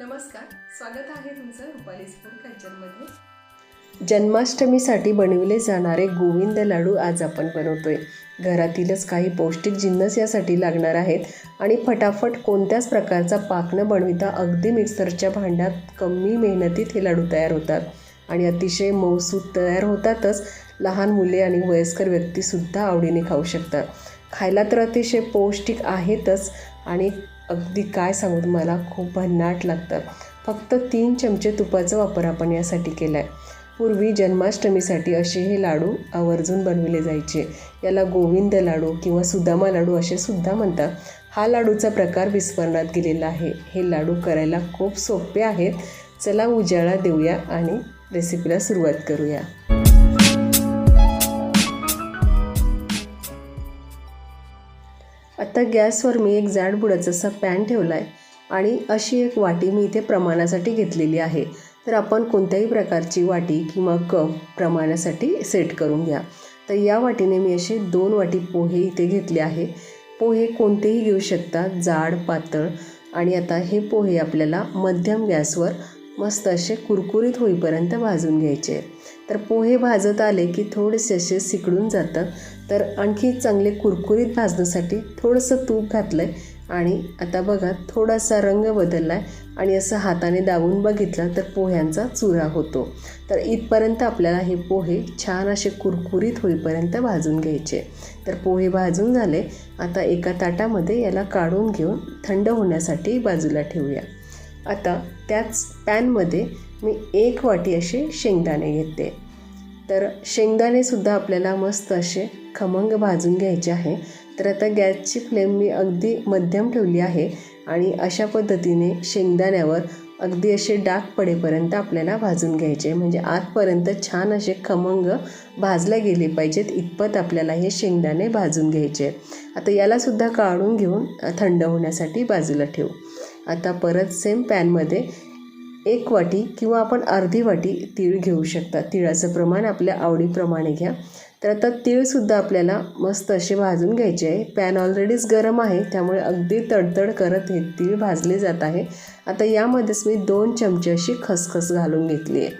नमस्कार स्वागत आहे तुमचं रुपाली फूड जन्माष्टमीसाठी बनविले जाणारे गोविंद लाडू आज आपण बनवतोय. घरातीलच काही पौष्टिक जिन्नस यासाठी लागणार आहेत आणि फटाफट कोणत्याच प्रकारचा पाक न बनविता अगदी मिक्सरच्या भांड्यात कमी मेहनतीत हे लाडू तयार होतात. आणि अतिशय मऊसूद तयार होतातच लहान मुले आणि वयस्कर व्यक्तीसुद्धा आवडीने खाऊ शकतात. खायला तर अतिशय पौष्टिक आहेतच आणि अगदी काय सांगू तुम्हाला खूप भन्नाट लागतं. फक्त तीन चमचे तुपाचा वापर आपण यासाठी केला आहे पूर्वी जन्माष्टमीसाठी असे हे लाडू आवर्जून बनविले जायचे. याला गोविंद लाडू किंवा सुदामा लाडू असे सुद्धा म्हणतात. हा लाडूचा प्रकार विस्मरणात गेलेला आहे. हे लाडू करायला खूप सोपे आहेत. चला उजाळा देऊया आणि रेसिपीला सुरुवात करूया. आता गॅसवर मी एक जाड बुडाचा असा पॅन ठेवला आहे आणि अशी एक वाटी मी इथे प्रमाणासाठी घेतलेली आहे. तर आपण कोणत्याही प्रकारची वाटी किंवा कप प्रमाणासाठी सेट करून घ्या. तर या वाटीने मी असे दोन वाटी पोहे इथे घेतले आहे. पोहे कोणतेही घेऊ शकता जाड पातळ. आणि आता हे पोहे आपल्याला मध्यम गॅसवर मस्त असे कुरकुरीत होईपर्यंत भाजून घ्यायचे तर पोहे भाजत आले की थोडेसे असे सिकडून जातात तर आणखी चांगले कुरकुरीत भाजण्यासाठी थोडंसं तूप घातलं आहे आणि आता बघा थोडासा रंग बदलला आहे आणि असं हाताने दाबून बघितलं तर पोह्यांचा चुरा होतो. तर इथपर्यंत आपल्याला हे पोहे छान असे कुरकुरीत होईपर्यंत भाजून घ्यायचे. तर पोहे भाजून झाले. आता एका ताटामध्ये याला काढून घेऊन थंड होण्यासाठी बाजूला ठेवूया. आता त्याच पॅनमध्ये मी एक वाटी असे शेंगदाणे घेते. तर शेंगदाणेसुद्धा आपल्याला मस्त असे खमंग भाजून घ्यायचे आहे. तर आता गॅसची फ्लेम मी अगदी मध्यम ठेवली आहे आणि अशा पद्धतीने शेंगदाण्यावर अगदी असे डाग पडेपर्यंत आपल्याला भाजून घ्यायचे. म्हणजे आतपर्यंत छान असे खमंग भाजले गेले पाहिजेत. इतपत आपल्याला हे शेंगदाणे भाजून घ्यायचे आता यालासुद्धा काढून घेऊन थंड होण्यासाठी बाजूला ठेवू. आता परत सेम पॅनमध्ये एक वाटी किंवा आपण अर्धी वाटी तीळ घेऊ शकता. तिळाचं प्रमाण आपल्या आवडीप्रमाणे घ्या. तर आता तीळसुद्धा आपल्याला मस्त असे भाजून घ्यायचे आहे. पॅन ऑलरेडीच गरम आहे त्यामुळे अगदी तडतड करत हे तीळ भाजले जात आहे. आता यामध्येच मी दोन चमचे अशी खसखस घालून घेतली आहे.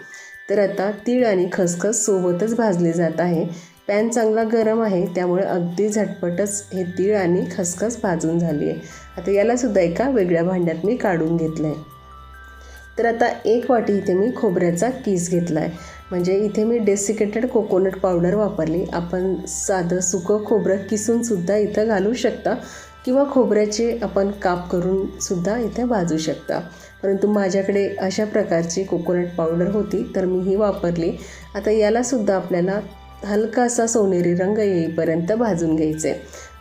तर आता तीळ आणि खसखस सोबतच भाजले जात आहे. पॅन चांगला गरम आहे त्यामुळे अगदी झटपटच हे तीळ आणि खसखस भाजून झाली आहे. आता यालासुद्धा एका वेगळ्या भांड्यात मी काढून घेतलं आहे तर आता एक वाटी इथे मी खोबऱ्याचा कीस घेतला आहे म्हणजे इथे मी डेसिकेटेड कोकोनट पावडर वापरली. आपण साधं सुकं खोबरं किसूनसुद्धा इथं घालू शकता किंवा खोबऱ्याचे आपण काप करूनसुद्धा इथे भाजू शकता. परंतु माझ्याकडे अशा प्रकारची कोकोनट पावडर होती तर मी ही वापरली. आता यालासुद्धा आपल्याला हलकासा सोनेरी रंग येईपर्यंत भाजून घ्यायचे.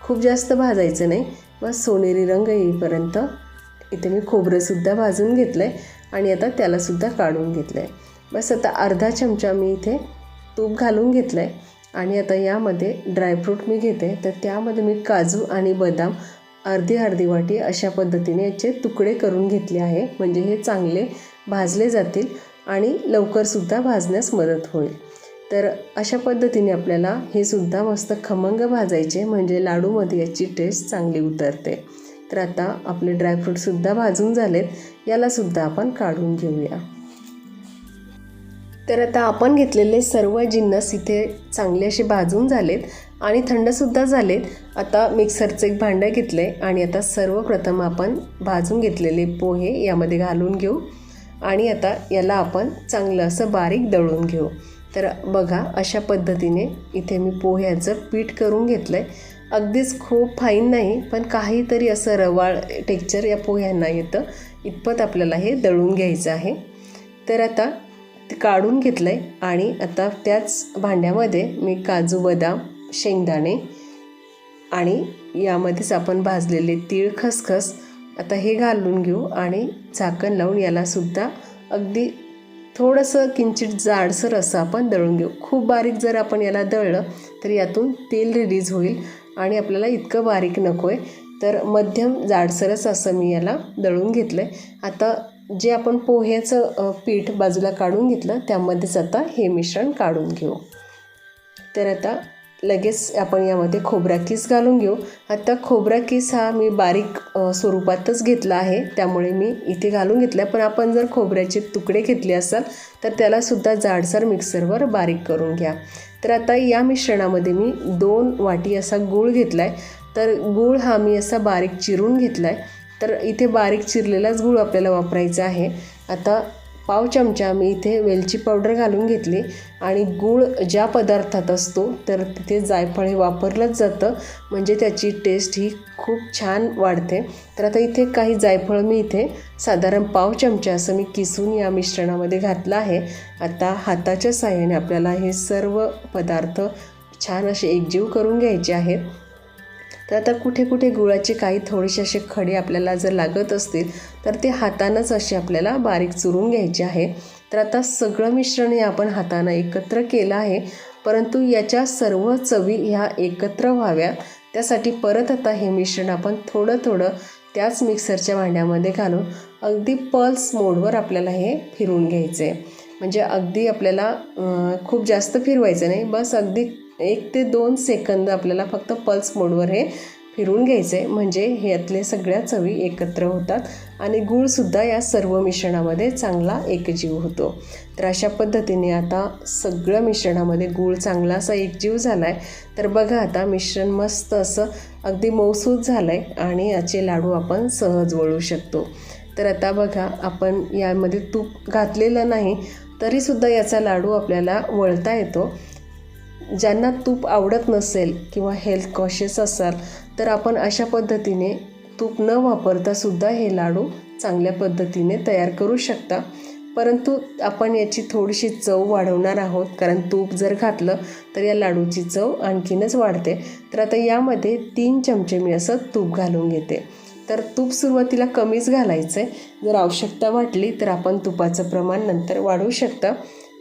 खूप जास्त भाजायचं नाही बस सोनेरी रंग येईपर्यंत इथे मी खोबरंसुद्धा भाजून घेतलं आहे आणि आता त्यालासुद्धा काढून घेतलं आहे बस आता अर्धा चमचा मी इथे तूप घालून घेतलं आहे आणि आता यामध्ये ड्रायफ्रूट मी घेते. तर त्यामध्ये मी काजू आणि बदाम अर्धी अर्धी वाटी अशा पद्धतीने याचे तुकडे करून घेतले आहे. म्हणजे हे चांगले भाजले जातील आणि लवकरसुद्धा भाजण्यास मदत होईल. तर अशा पद्धतीने आपल्याला हे सुद्धा मस्त खमंग भाजायचे. म्हणजे लाडूमध्ये याची टेस्ट चांगली उतरते. तर आता आपले ड्रायफ्रूटसुद्धा भाजून झालेत. यालासुद्धा आपण काढून घेऊया. तर आता आपण घेतलेले सर्व जिन्नस इथे चांगले असे भाजून झालेत आणि थंडसुद्धा झालेत. आता मिक्सरचं एक भांडं घेतलं आहे आणि आता सर्वप्रथम आपण भाजून घेतलेले पोहे यामध्ये घालून घेऊ. आणि आता याला आपण चांगलं असं बारीक दळून घेऊ. तर बघा अशा पद्धतीने इथे मी पोह्याचं पीठ करून घेतलं आहे अगदीच खूप फाईन नाही पण काहीतरी असं रवाळ टेक्चर या पोह्यांना येतं. इतपत आपल्याला हे दळून घ्यायचं आहे. तर आता ते काढून घेतलं आहे आणि आता त्याच भांड्यामध्ये मी काजू बदाम शेंगदाणे आणि यामध्येच आपण भाजलेले तीळ खसखस आता हे घालून घेऊ आणि झाकण लावून यालासुद्धा अगदी थोडंसं किंचित जाडसर असं आपण दळून घेऊ. खूप बारीक जर आपण याला दळलं तर यातून तेल रिलीज होईल आणि आपल्याला इतकं बारीक नको आहे तर मध्यम जाडसरच असं मी याला दळून घेतलं आहे आता जे आपण पोह्याचं पीठ बाजूला काढून घेतलं त्यामध्येच आता हे मिश्रण काढून घेऊ. तर आता लगेच आपण यामध्ये खोबरा किस घालून घेऊ. आता खोबरा किस हा मी बारीक स्वरूपातच घेतला आहे. त्यामुळे मी इथे घालून घेतला आहे पण आपण जर खोबऱ्याचे तुकडे घेतले असाल तर त्यालासुद्धा जाडसर मिक्सरवर बारीक करून घ्या. तर आता या मिश्रणामध्ये मी दोन वाटी असा गूळ घेतला आहे तर गूळ हा मी असा बारीक चिरून घेतला आहे तर इथे बारीक चिरलेलाच गूळ आपल्याला वापरायचा आहे. आता पाव चमचा मी इथे वेलची पावडर घालून घेतली आणि गूळ ज्या पदार्थात असतो तर तिथे जायफळ हे वापरलंच जातं. म्हणजे त्याची टेस्ट ही खूप छान वाढते. तर आता इथे काही जायफळ मी इथे साधारण पाव चमचा असं मी किसून या मिश्रणामध्ये घातलं आहे. आता हाताच्या साह्याने आपल्याला हे सर्व पदार्थ छान असे एकजीव करून घ्यायचे आहेत. तर आता कुठे कुठे गुळाचे काही थोडेसे असे खडे आपल्याला जर लागत असतील तर ते हातानंच असे आपल्याला बारीक चुरून घ्यायचे आहे. तर आता सगळं मिश्रण हे आपण हातानं एकत्र केलं आहे. परंतु याच्या सर्व चवी ह्या एकत्र व्हाव्या. त्यासाठी परत आता हे मिश्रण आपण थोडं थोडं त्याच मिक्सरच्या भांड्यामध्ये घालून अगदी पल्स मोडवर आपल्याला हे फिरवून घ्यायचं. आहे म्हणजे अगदी आपल्याला खूप जास्त फिरवायचं नाही. बस अगदी एक ते दोन सेकंद आपल्याला फक्त पल्स मोडवर हे फिरून घ्यायचं आहे म्हणजे ह्यातले सगळ्या चवी एकत्र होतात आणि गूळसुद्धा या सर्व मिश्रणामध्ये चांगला एकजीव होतो. तर अशा पद्धतीने आता सगळं मिश्रणामध्ये गूळ चांगला असा एकजीव झाला आहे तर बघा आता मिश्रण मस्त असं अगदी मौसूद झालं आहे आणि याचे लाडू आपण सहज वळू शकतो. तर आता बघा आपण यामध्ये तूप घातलेलं नाही तरीसुद्धा याचा लाडू आपल्याला वळता येतो. ज्यांना तूप आवडत नसेल किंवा हेल्थ कॉशियस असाल तर आपण अशा पद्धतीने तूप न वापरता सुद्धा हे लाडू चांगल्या पद्धतीने तयार करू शकता. परंतु आपण याची थोडीशी चव वाढवणार आहोत कारण तूप जर घातलं तर या लाडूची चव आणखीनच वाढते. तर आता यामध्ये तीन चमचे मी असं तूप घालून घेते. तर तूप सुरुवातीला कमीच घालायचं आहे जर आवश्यकता वाटली तर आपण तुपाचं प्रमाण नंतर वाढवू शकता.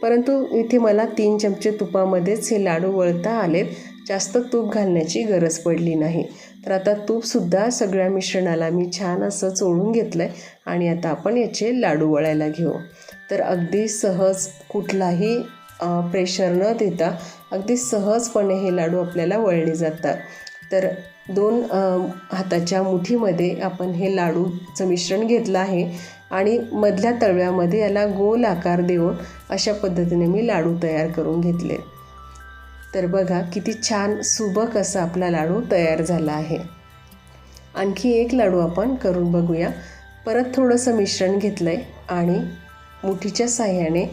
परंतु इथे मला तीन चमचे तुपामध्येच हे लाडू वळता आलेत. जास्त तूप घालण्याची गरज पडली नाही. तर आता तूपसुद्धा सगळ्या मिश्रणाला मी छान असं चोळून घेतलं आहे आणि आता आपण याचे लाडू वळायला घेऊ. तर अगदी सहज कुठलाही प्रेशर न देता अगदी सहजपणे हे लाडू आपल्याला वळले जातात. तर दोन हाताच्या मुठीमध्ये आपण हे लाडूचं मिश्रण घेतलं आहे आणि मधल्या तळव्यामध्ये याला गोल आकार देऊन अशा पद्धतीने मी लाडू तयार करून घेतले. तर बघा किती छान सुबक असा आपला लाडू तयार झाला आहे. आणखी एक लाडू आपण करून बघूया. परत थोडंसं मिश्रण घेतलं आहे आणि मुठीच्या साह्याने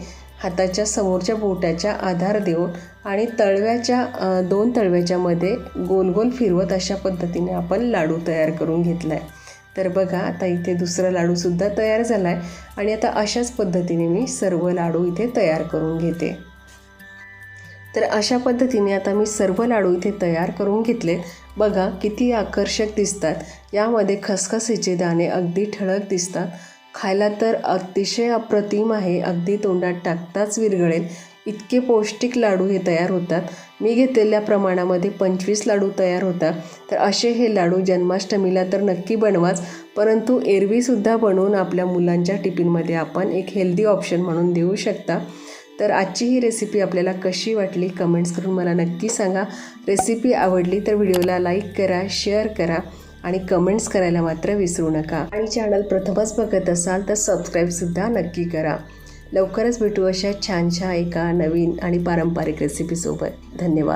हाताच्या समोरच्या बोटाच्या आधार देऊन आणि तळव्याच्या दोन तळव्याच्या मध्ये गोल गोल फिरवत अशा पद्धतीने आपण लाडू तयार करून घेतला आहे तर बघा आता इथे दुसरा लाडूसुद्धा तयार झाला आहे आणि आता अशाच पद्धतीने मी सर्व लाडू इथे तयार करून घेते. तर अशा पद्धतीने आता मी सर्व लाडू इथे तयार करून घेतले. बघा किती आकर्षक दिसतात. यामध्ये खसखसीचे दाणे अगदी ठळक दिसतात. खायला तर अतिशय अप्रतिम आहे. अगदी तोंडात टाकताच विरघळेल. इतके पौष्टिक लाडू हे तयार होतात. मी घेतलेल्या प्रमाणामध्ये पंचवीस लाडू तयार होतात. तर असे हे लाडू जन्माष्टमीला तर नक्की बनवाच. परंतु एरवीसुद्धा बनवून आपल्या मुलांच्या टिफिनमध्ये आपण एक हेल्दी ऑप्शन म्हणून देऊ शकता. तर आजची ही रेसिपी आपल्याला कशी वाटली कमेंट्स करून मला नक्की सांगा. रेसिपी आवडली तर व्हिडिओला लाईक करा शेअर करा. आणि कमेंट्स करायला मात्र विसरू नका. आणि चॅनल प्रथमच बघत असाल तर सबस्क्राईबसुद्धा नक्की करा. लवकरच भेटू अशा छानशा एका नवीन आणि पारंपरिक रेसिपीसोबत धन्यवाद.